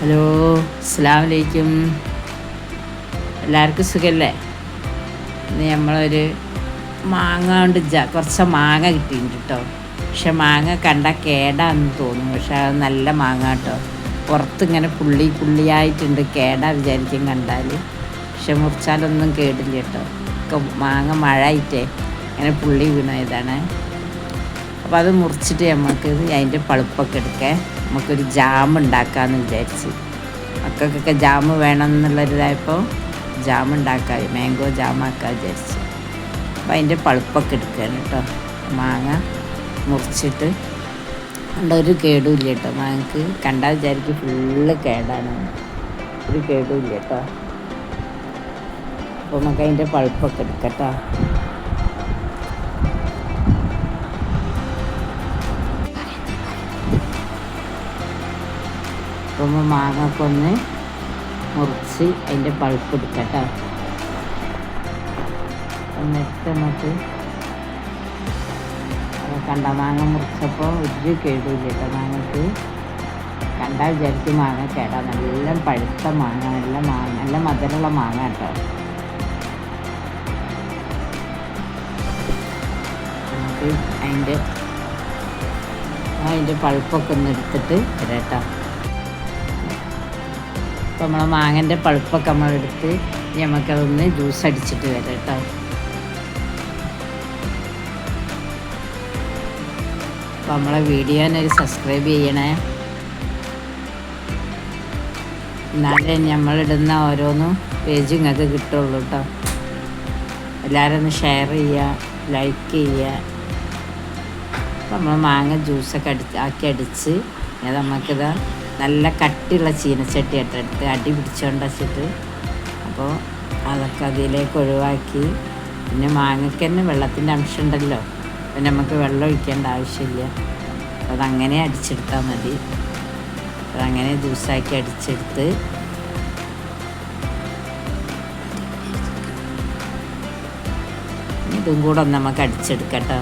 Hello അസ്സാം വലൈക്കും എല്ലാവർക്കും സുഖമല്ലേ ഇന്ന് നമ്മളൊരു മാങ്ങ കൊണ്ട് ജ കുറച്ച് മാങ്ങ കിട്ടിയിട്ടുണ്ട് കേട്ടോ പക്ഷെ മാങ്ങ കണ്ട കേടാന്ന് തോന്നും പക്ഷെ അത് നല്ല മാങ്ങ കേട്ടോ പുറത്ത് ഇങ്ങനെ പുള്ളി പുള്ളിയായിട്ടുണ്ട്. കേടാ വിചാരിക്കും കണ്ടാൽ പക്ഷെ മുറിച്ചാലൊന്നും കേടില്ല കേട്ടോ ഒക്കെ മാങ്ങ മഴ ആയിട്ടേ ഇങ്ങനെ പുള്ളി വീണതാണ്. അപ്പോൾ അത് മുറിച്ചിട്ട് നമുക്ക് അതിന്റെ പളുപ്പൊക്കെ എടുക്കാൻ നമുക്കൊരു ജാം ഉണ്ടാക്കാമെന്ന് വിചാരിച്ച്. മക്കൾക്കൊക്കെ ജാം വേണം എന്നുള്ളൊരിതായപ്പോൾ ജാം ഉണ്ടാക്കാം മാംഗോ ജാമാക്കാൻ വിചാരിച്ച്. അപ്പോൾ അതിന്റെ പളുപ്പൊക്കെ എടുക്കുകയാണ് കേട്ടോ. മാങ്ങ മുറിച്ചിട്ട് കണ്ട ഒരു കേടുമില്ല കേട്ടോ. മാങ്ങക്ക് കണ്ടാൽ വിചാരിക്കും ഫുള്ള് കേടാണ്. ഒരു കേടുമില്ല കേട്ടോ. അപ്പോൾ നമുക്ക് അതിന്റെ പളുപ്പൊക്കെ എടുക്കട്ടോ അപ്പോൾ മാങ്ങ ഒന്ന് മുറിച്ച് അതിന്റെ പഴുപ്പ് എടുക്കട്ടോ. എന്നിട്ട് നമുക്ക് കണ്ട മാങ്ങ മുറിച്ചപ്പോൾ ഒരു കേടില്ല കേട്ടോ മാങ്ങക്ക്. കണ്ടാൽ വിചാരിച്ച് മാങ്ങ കേടാ. നല്ല പഴുത്ത മാങ്ങ നല്ല മാങ്ങ നല്ല മധുരമുള്ള മാങ്ങ കേട്ടോ. നമുക്ക് അതിന്റെ അതിന്റെ പഴുപ്പൊക്കെ ഒന്ന് എടുത്തിട്ട് വരാട്ടോ. അപ്പോൾ നമ്മളെ മാങ്ങന്റെ പഴുപ്പൊക്കെ നമ്മളെടുത്ത് നമുക്കതൊന്ന് ജ്യൂസ് അടിച്ചിട്ട് വരാം കേട്ടോ. അപ്പോൾ നമ്മളെ വീഡിയോനൊരു സബ്സ്ക്രൈബ് ചെയ്യണേ. എന്നാലേ നമ്മളിടുന്ന ഓരോന്നും പേജ് നിങ്ങൾക്ക് കിട്ടുള്ളൂ കേട്ടോ. എല്ലാവരും ഒന്ന് ഷെയർ ചെയ്യുക ലൈക്ക് ചെയ്യുക. നമ്മൾ മാങ്ങ ജ്യൂസൊക്കെ അടി ആക്കി അടിച്ച് നമുക്കിതാ നല്ല കട്ടിയുള്ള ചീനച്ചട്ടി ഇട്ടെടുത്ത് അടി പിടിച്ചുകൊണ്ട് വെച്ചിട്ട് അപ്പോൾ അതൊക്കെ അതിലേക്ക് ഒഴിവാക്കി. പിന്നെ മാങ്ങയ്ക്ക് തന്നെ വെള്ളത്തിന്റെ അംശം ഉണ്ടല്ലോ പിന്നെ നമുക്ക് വെള്ളം ഒഴിക്കേണ്ട ആവശ്യമില്ല. അതങ്ങനെ അടിച്ചെടുത്താൽ മതി. അതങ്ങനെ ജ്യൂസാക്കി അടിച്ചെടുത്ത്. ഇതും കൂടെ ഒന്ന് നമുക്ക് അടിച്ചെടുക്കട്ടോ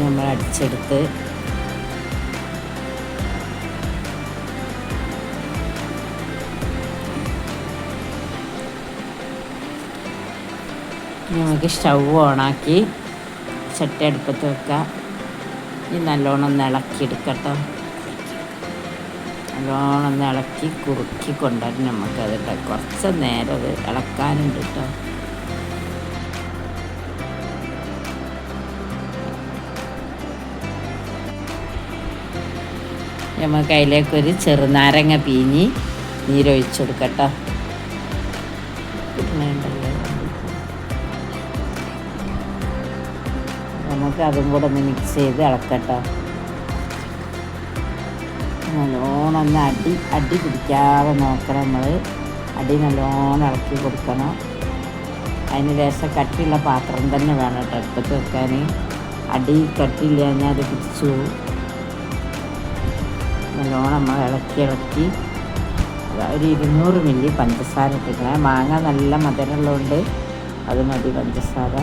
നമ്മൾ അടിച്ചെടുത്ത് നമുക്ക് സ്റ്റൗ ഓണാക്കി ചട്ടി അടുപ്പത്ത് വെക്കാം ഇനി നല്ലോണം ഒന്ന് ഇളക്കിയെടുക്കട്ടോ. നല്ലോണം ഒന്ന് ഇളക്കി കുറുക്കി കൊണ്ടുവരണം. നമുക്കത് കുറച്ച് നേരം അത് ഇളക്കാനുണ്ട് കേട്ടോ നമുക്ക് അതിലേക്കൊരു ചെറുനാരങ്ങ പീഞ്ഞി നീരൊഴിച്ചു കൊടുക്കട്ടോ. നമുക്ക് അതും കൂടെ ഒന്ന് മിക്സ് ചെയ്ത് ഇളക്കട്ടോ. നല്ലോണം ഒന്ന് അടി അടി പിടിക്കാതെ നോക്കണം നമ്മൾ അടി നല്ലോണം ഇളക്കി കൊടുക്കണം. അതിന് ലേശം കട്ടിയുള്ള പാത്രം തന്നെ വേണം കേട്ടോ അടുപ്പത്ത് വെക്കാൻ അടി കട്ടിയില്ല കഴിഞ്ഞാൽ അത് പിടിച്ചു നല്ലോണം നമ്മൾ ഇളക്കി ഇളക്കി. ഒരു ഇരുന്നൂറ് മില്ലി പഞ്ചസാര ഇട്ടിരിക്കണേ. മാങ്ങ നല്ല മധുരമുള്ളതുകൊണ്ട് അത് മതി പഞ്ചസാര.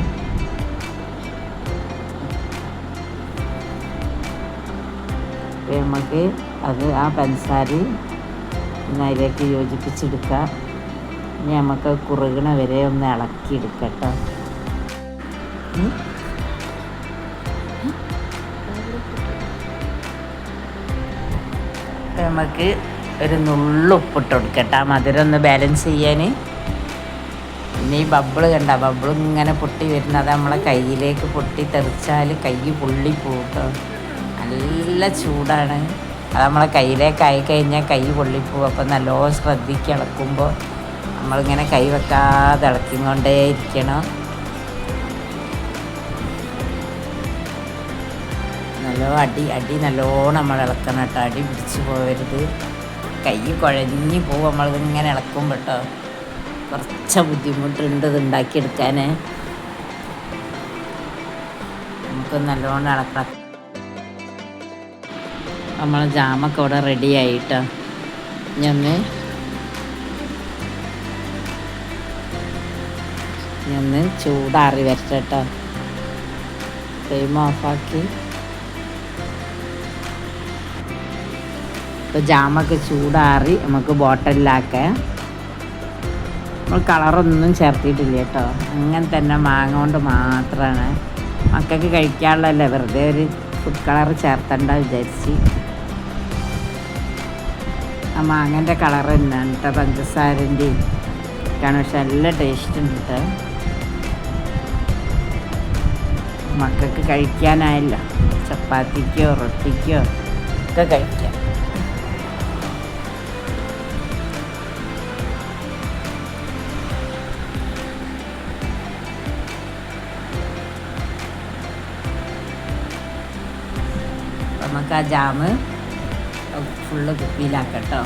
നമുക്ക് അത് ആ പഞ്ചസാര അതിലേക്ക് യോജിപ്പിച്ചെടുക്കാം. ഇനി നമുക്ക് കുറുകണ വരെ ഒന്ന് ഇളക്കിയെടുക്കട്ടോ നമുക്ക് ഒരു നുള്ളു ഉപ്പിട്ട് കൊടുക്കട്ടെ ആ മധുരം ഒന്ന് ബാലൻസ് ചെയ്യാൻ പിന്നെ ഈ ബബിൾ കണ്ട ബബിൾ ഇങ്ങനെ പൊട്ടി വരുന്നത് നമ്മളെ കയ്യിലേക്ക് പൊട്ടി തെറിച്ചാൽ കൈ പൊള്ളി പോകട്ടോ നല്ല ചൂടാണ്. അത് നമ്മളെ കയ്യിലേക്ക് ആയി കഴിഞ്ഞാൽ കൈ പൊള്ളിപ്പോവും അപ്പം നല്ലോണം ശ്രദ്ധിക്കുക നമ്മളിങ്ങനെ കൈ വെക്കാതെ ഇളക്കിക്കൊണ്ടേ ഇരിക്കണം നല്ലോ അടി അടി നല്ലോണം നമ്മൾ ഇളക്കണം കേട്ടോ. അടി പിടിച്ച് പോകരുത് കൈ കുഴഞ്ഞ് പോവും നമ്മളിതിങ്ങനെ ഇളക്കും കേട്ടോ. കുറച്ച് ബുദ്ധിമുട്ടുണ്ട് ഇത് ഉണ്ടാക്കിയെടുക്കാൻ നമുക്ക് നല്ലോണം ഇളക്കണം. നമ്മൾ ജാമൊക്കെ ഇവിടെ റെഡി ആയിട്ടോ ഞാൻ ഒന്ന് ചൂടാറി വരട്ടെ കേട്ടോ. ഫ്ലെയിം ഓഫാക്കി ഇപ്പോൾ ജാമൊക്കെ ചൂടാറി നമുക്ക് ബോട്ടലിലാക്കാം. നമ്മൾ കളറൊന്നും ചേർത്തിട്ടില്ല കേട്ടോ. അങ്ങനെ തന്നെ മാങ്ങ കൊണ്ട് മാത്രമാണ് മക്കൾക്ക് കഴിക്കാനുള്ളതല്ലേ വെറുതെ ഒരു ഫുഡ് കളർ ചേർത്തണ്ട വിചാരിച്ച്. ആ മാങ്ങന്റെ കളർ തന്നെയാണ് കേട്ടോ പഞ്ചസാരന്റെയും ഒക്കെയാണ് പക്ഷെ നല്ല ടേസ്റ്റ് ഉണ്ട് കേട്ടോ. മക്കൾക്ക് കഴിക്കാനായല്ലോ. ചപ്പാത്തിക്കോ റൊട്ടിക്കോ ഒക്കെ കഴിക്കാം. നമുക്ക് ആ ജാമ് ഫുള്ള് കുപ്പിയിലാക്കട്ടോ.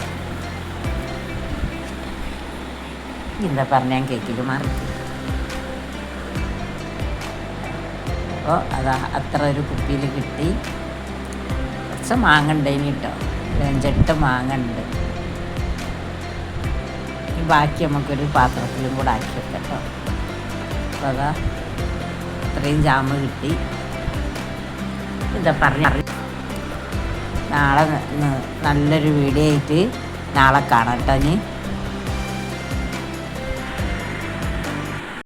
എന്താ പറഞ്ഞ ഞാൻ കേക്കിൽ മാറി. അപ്പോൾ അതാ അത്ര ഒരു കുപ്പിയിൽ കിട്ടി. കുറച്ച് മാങ്ങ ഉണ്ടായിന് കേട്ടോ അഞ്ചെട്ട് മാങ്ങ ഉണ്ട്. ബാക്കി നമുക്കൊരു പാത്രത്തിലും കൂടെ ആക്കി വെക്കാം കേട്ടോ അപ്പോൾ അതാ ഇത്രയും ജാമ് കിട്ടി. എന്താ പറഞ്ഞ? നാളെ നല്ലൊരു വീഡിയോ ആയിട്ട് നാളെ കാണാം കേട്ടോ